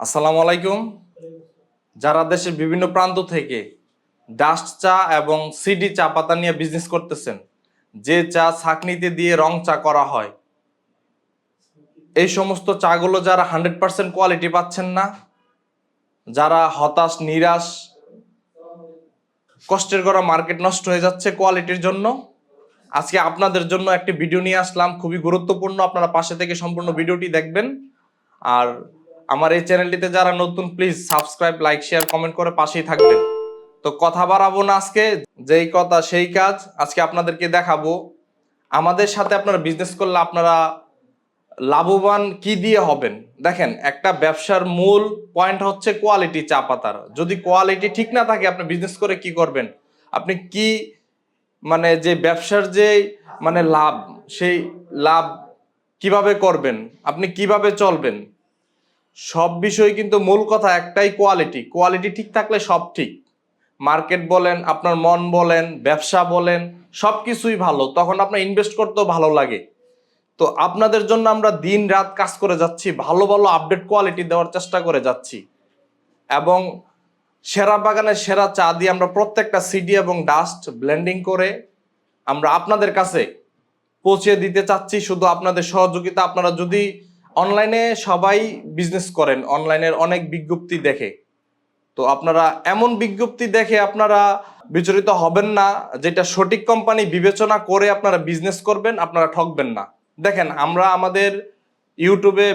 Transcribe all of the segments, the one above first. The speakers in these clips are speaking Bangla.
আসসালামু আলাইকুম। যারা দেশের বিভিন্ন প্রান্ত থেকে ডাস্ট চা এবং সিডি চা পাতা নিয়ে বিজনেস করতেছেন, যে চা ছাকনিতে দিয়ে রং চা করা হয়, এই সমস্ত চাগুলো যারা হান্ড্রেড পার্সেন্ট কোয়ালিটি পাচ্ছেন না, যারা হতাশ, নিরাশ, কষ্টের করা মার্কেট নষ্ট হয়ে যাচ্ছে কোয়ালিটির জন্য, আজকে আপনাদের জন্য একটি ভিডিও নিয়ে আসলাম। খুবই গুরুত্বপূর্ণ, আপনারা পাশে থেকে সম্পূর্ণ ভিডিওটি দেখবেন। আর আমার এই চ্যানেলটিতে যারা নতুন please subscribe like share comment করে পাশেই থাকবেন। তো কথা বাড়াবো না আজকে, যেই কথা, সেই কাজ আজকে আপনাদেরকে দেখাবো। আমাদের সাথে আপনারা বিজনেস করলে আপনারা লাভবান কি দিয়ে হবেন? দেখেন, একটা ব্যবসার মূল পয়েন্ট হচ্ছে কোয়ালিটি চা পাতার। যদি কোয়ালিটি ঠিক না থাকে, আপনি বিজনেস করে কি করবেন? আপনি কি মানে যে ব্যবসার যে মানে লাভ, সেই লাভ কীভাবে করবেন? আপনি কীভাবে চলবেন? সব বিষয় কিন্তু মূল কথা একটাই কোয়ালিটি কোয়ালিটি ঠিক থাকলে সব ঠিক। মার্কেট বলেন, আপনার মন বলেন, ব্যবসা বলেন, সব কিছুই ভালো। তখন আপনার ইনভেস্ট করতেও ভালো লাগে। তো আপনাদের জন্য আমরা দিন রাত কাজ করে যাচ্ছি, ভালো ভালো আপডেট কোয়ালিটি দেওয়ার চেষ্টা করে যাচ্ছি। এবং সেরা বাগানের সেরা চা দিয়ে আমরা প্রত্যেকটা সিডি এবং ডাস্ট ব্লেন্ডিং করে আমরা আপনাদের কাছে পৌঁছে দিতে চাচ্ছি। শুধু আপনাদের সহযোগিতা, আপনারা যদি অনলাইনে সবাই বিজনেস করেন অনলাইনের অনেক বিজ্ঞপ্তি দেখে। তো আপনারা এমন বিজ্ঞপ্তি দেখে আপনারা বিচলিত হবেন না, যেটা সঠিক কোম্পানি বিবেচনা করে আপনারা বিজনেস করবেন, আপনারা ঠকবেন না। দেখেন, আমরা আমাদের ইউটিউবে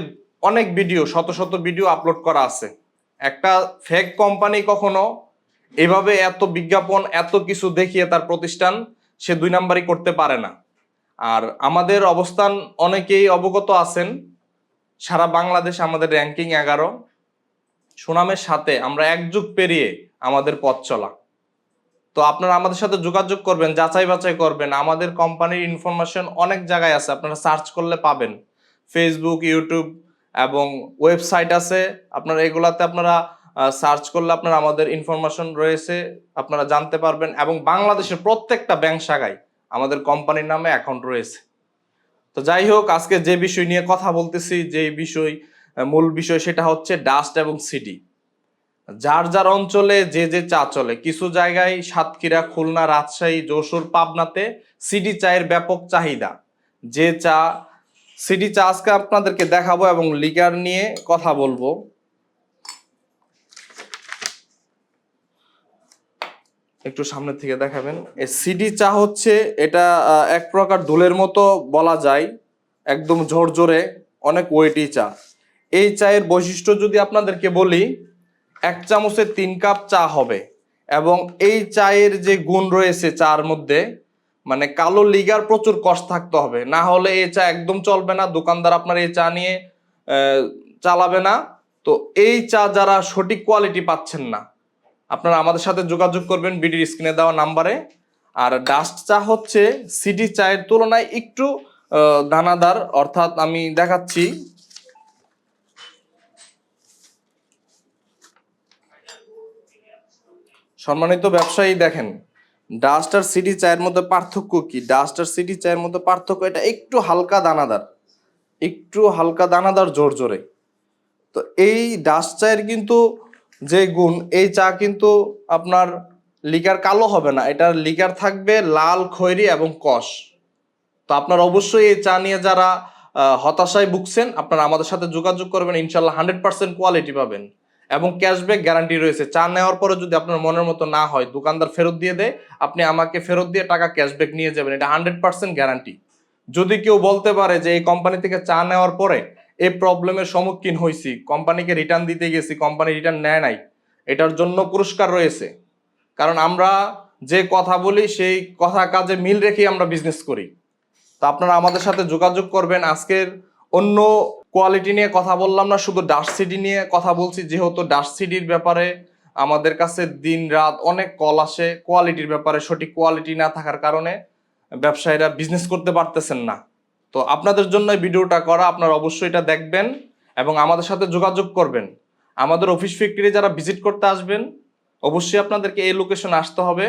অনেক ভিডিও শত শত ভিডিও আপলোড করা আছে। একটা ফেক কোম্পানি কখনো এভাবে এত বিজ্ঞাপন, এত কিছু দেখিয়ে তার প্রতিষ্ঠান সে দুই নাম্বারই করতে পারে না। আর আমাদের অবস্থান অনেকেই অবগত আছেন সারা বাংলাদেশ আমাদের র্যাঙ্কিং এগারো। সুনামের সাথে আমরা এক যুগ পেরিয়ে আমাদের পথ চলা। তো আপনারা আমাদের সাথে যোগাযোগ করবেন, যাচাই বাছাই করবেন। আমাদের কোম্পানির ইনফরমেশন অনেক জায়গায় আছে, আপনারা সার্চ করলে পাবেন। ফেসবুক ইউটিউব এবং ওয়েবসাইট আছে। আপনারা এগুলাতে আপনারা সার্চ করলে আপনারা আমাদের ইনফরমেশন রয়েছে, আপনারা জানতে পারবেন। এবং বাংলাদেশের প্রত্যেকটা ব্যাংক শাখায় আমাদের কোম্পানির নামে অ্যাকাউন্ট রয়েছে। তো যাই হোক আজকে যে বিষয় নিয়ে কথা বলতেছি, যে বিষয় মূল বিষয় সেটা হচ্ছে ডাস্ট এবং সিডি যার যার অঞ্চলে যে যে চা চলে, কিছু জায়গায় সাতক্ষীরা, খুলনা, রাজশাহী, যশোর, পাবনাতে সিডি চায়ের ব্যাপক চাহিদা। যে চা সিডি চা আজকে আপনাদেরকে দেখাবো এবং লিগার নিয়ে কথা বলব। একটু সামনে থেকে দেখাবেন। সিডি চা হচ্ছে, এটা এক প্রকার দোলের মতো বলা যায়, একদম ঝরঝরে, অনেক ওয়েটি চা। এই চায়ের বৈশিষ্ট্য যদি আপনাদেরকে বলি, এক চামচে তিন কাপ চা হবে এবং এই চায়ের যে গুণ রয়েছে চার মধ্যে মানে কালো লিগার প্রচুর কষ্ট থাকতে হবে। না হলে এই চা একদম চলবে না, দোকানদার আপনার এই চা নিয়ে চালাবে না। তো এই চা যারা সঠিক কোয়ালিটি পাচ্ছেন না আপনারা আমাদের সাথে যোগাযোগ করবেন বিডির স্ক্রিনে দেওয়া নাম্বারে। আর ডাস্ট চা হচ্ছে সিটি চায়ের তুলনায় একটু দানাদার। অর্থাৎ আমি দেখাচ্ছি। সম্মানিত ব্যবসায়ী দেখেন ডাস্ট আর সিডি চায়ের মধ্যে পার্থক্য কি? ডাস্ট আর সিডি চায়ের মধ্যে পার্থক্য এটা একটু হালকা দানাদার, একটু হালকা দানাদার জোর জোরে তো এই ডাস্ট চায়ের কিন্তু যে গুণ, এই চা কিন্তু আপনার লিকার কালো হবে না। এটার লিকার থাকবে লাল খয়েরি এবং কষ। তো আপনার অবশ্যই এই চা নিয়ে যারা হতাশায় ভুগছেন, আপনারা আমাদের সাথে যোগাযোগ করবেন। ইনশাল্লাহ হান্ড্রেড পার্সেন্ট কোয়ালিটি পাবেন এবং ক্যাশব্যাক গ্যারান্টি রয়েছে। চা নেওয়ার পরে যদি আপনার মনের মতো না হয়, দোকানদার ফেরত দিয়ে দেয়, আপনি আমাকে ফেরত দিয়ে টাকা ক্যাশব্যাক নিয়ে যাবেন। এটা হান্ড্রেড পার্সেন্ট গ্যারান্টি। যদি কেউ বলতে পারে যে এই কোম্পানি থেকে চা নেওয়ার পরে এই প্রবলেমের সম্মুখীন হয়েছি কোম্পানিকে রিটার্ন দিতে গেছি, কোম্পানি রিটার্ন নেয় নাই। এটার জন্য পুরস্কার রয়েছে। কারণ আমরা যে কথা বলি, সেই কথা কাজে মিল রেখেই আমরা বিজনেস করি। তো আপনারা আমাদের সাথে যোগাযোগ করবেন। আজকের অন্য কোয়ালিটি নিয়ে কথা বললাম না, শুধু ডাস্ট সিডি নিয়ে কথা বলছি। যেহেতু ডাস্ট সিডির ব্যাপারে আমাদের কাছে দিন রাত অনেক কল আসে। কোয়ালিটির ব্যাপারে সঠিক কোয়ালিটি না থাকার কারণে ব্যবসায়ীরা বিজনেস করতে পারতেছেন না। তো আপনাদের জন্য ভিডিওটা করা, আপনারা অবশ্যই এটা দেখবেন এবং আমাদের সাথে যোগাযোগ করবেন। আমাদের অফিস ফ্যাক্টরি যারা ভিজিট করতে আসবেন, অবশ্যই আপনাদেরকে এই লোকেশন আসতে হবে।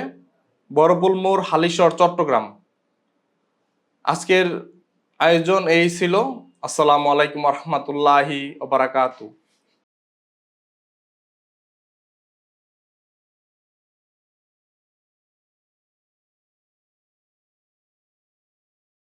বড়পুল মোড় হালিশর চট্টগ্রাম। আজকের আয়োজন এই ছিল। আসসালামু আলাইকুম রহমতুল্লাহি বারাকাতু